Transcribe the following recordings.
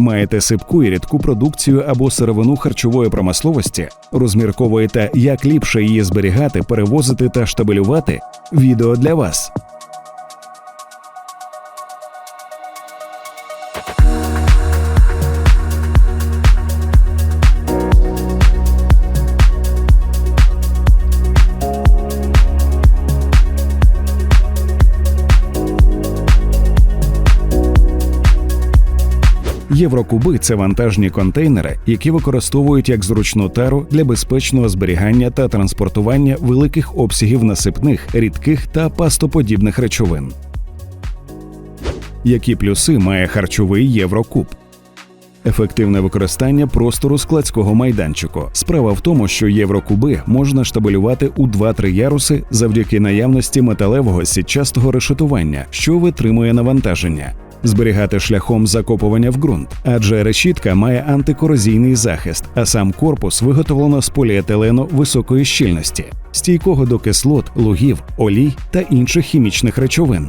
Маєте сипку і рідку продукцію або сировину харчової промисловості? Розмірковуєте, як ліпше її зберігати, перевозити та штабелювати? Відео для вас. Єврокуби це вантажні контейнери, які використовують як зручну тару для безпечного зберігання та транспортування великих обсягів насипних, рідких та пастоподібних речовин. Які плюси має харчовий Єврокуб? Ефективне використання простору складського майданчику. Справа в тому, що єврокуби можна штабелювати у 2-3 яруси завдяки наявності металевого сітчастого решетування, що витримує навантаження. Зберігати шляхом закопування в ґрунт, адже решітка має антикорозійний захист, а сам корпус виготовлено з поліетилену високої щільності, стійкого до кислот, лугів, олій та інших хімічних речовин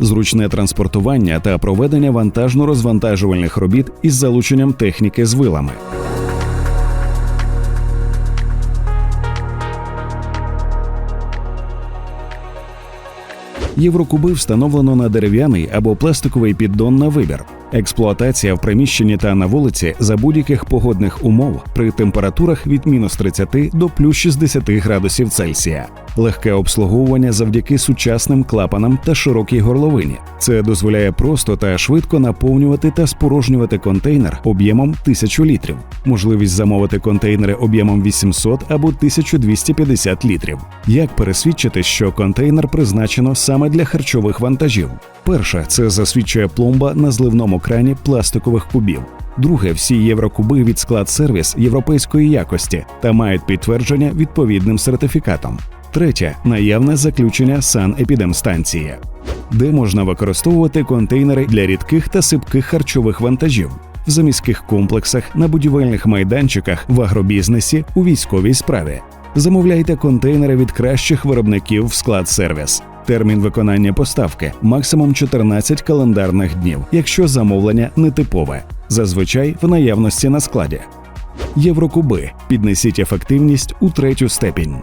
зручне транспортування та проведення вантажно-розвантажувальних робіт із залученням техніки з вилами. Єврокуби встановлено на дерев'яний або пластиковий піддон на вибір. Експлуатація в приміщенні та на вулиці за будь-яких погодних умов при температурах від мінус 30 до плюс 60 градусів Цельсія, легке обслуговування завдяки сучасним клапанам та широкій горловині. Це дозволяє просто та швидко наповнювати та спорожнювати контейнер об'ємом 1000 літрів, можливість замовити контейнери об'ємом 800 або 1250 літрів. Як пересвідчити, що контейнер призначено саме для харчових вантажів? Перше, це засвідчує пломба на зливному крані пластикових кубів. Друге, всі єврокуби від склад сервіс європейської якості та мають підтвердження відповідним сертифікатом. Третє наявне заключення санепідемстанції, де можна використовувати контейнери для рідких та сипких харчових вантажів в заміських комплексах, на будівельних майданчиках, в агробізнесі, у військовій справі. Замовляйте контейнери від кращих виробників в склад сервіс. Термін виконання поставки максимум 14 календарних днів, якщо замовлення нетипове, зазвичай в наявності на складі. Єврокуби піднесіть ефективність у третю степінь.